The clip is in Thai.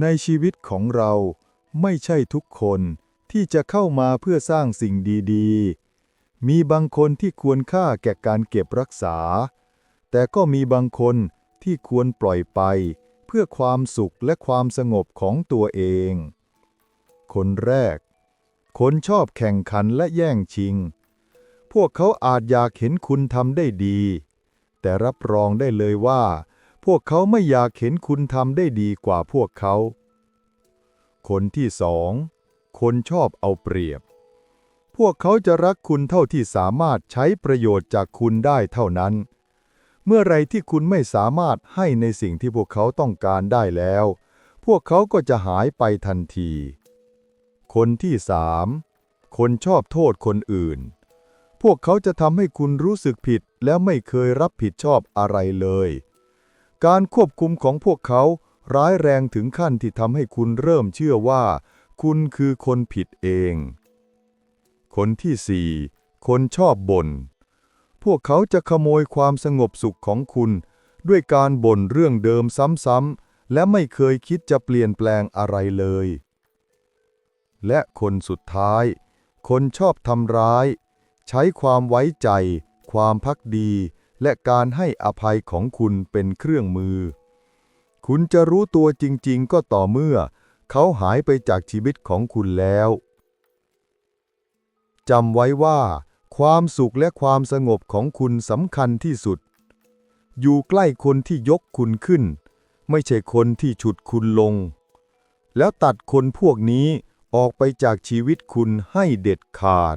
ในชีวิตของเราไม่ใช่ทุกคนที่จะเข้ามาเพื่อสร้างสิ่งดีๆ มีบางคนที่ควรค่าแก่การเก็บรักษา แต่ก็มีบางคนที่ควรปล่อยไป เพื่อความสุขและความสงบของตัวเอง คนแรก คนชอบแข่งขันและแย่งชิง พวกเขาอาจอยากเห็นคุณทำได้ดี แต่รับรองได้เลยว่า พวกเขาไม่อยากเห็นคุณทำได้ดีกว่าพวกเขา คนที่สอง คนชอบเอาเปรียบ พวกเขาจะรักคุณเท่าที่สามารถใช้ประโยชน์จากคุณได้เท่านั้น เมื่อไรที่คุณไม่สามารถให้ในสิ่งที่พวกเขาต้องการได้แล้ว พวกเขาก็จะหายไปทันที คนที่สามคนชอบโทษคนอื่น พวกเขาจะทำให้คุณรู้สึกผิดแล้วไม่เคยรับผิดชอบอะไรเลย การควบคุมของพวกเขาร้ายแรงถึงขั้นที่ทำให้คุณเริ่มเชื่อว่า คุณคือคนผิดเอง คนที่สี่คนชอบบ่น พวกเขาจะขโมยความสงบสุขของคุณ ด้วยการบ่นเรื่องเดิมซ้ำๆ และไม่เคยคิดจะเปลี่ยนแปลงอะไรเลย และคนสุดท้าย คนชอบทำร้าย ใช้ความไว้ใจ ความพักดี และการให้อภัยของคุณเป็นเครื่องมือ คุณจะรู้ตัวจริง ๆ ก็ต่อเมื่อ เขาหายไปจากชีวิตของคุณแล้วจำไว้ว่า ความสุขและความสงบของคุณสำคัญที่สุด อยู่ใกล้คนที่ยกคุณขึ้น ไม่ใช่คนที่ฉุดคุณลง แล้วตัดคนพวกนี้ออกไปจากชีวิตคุณให้เด็ดขาด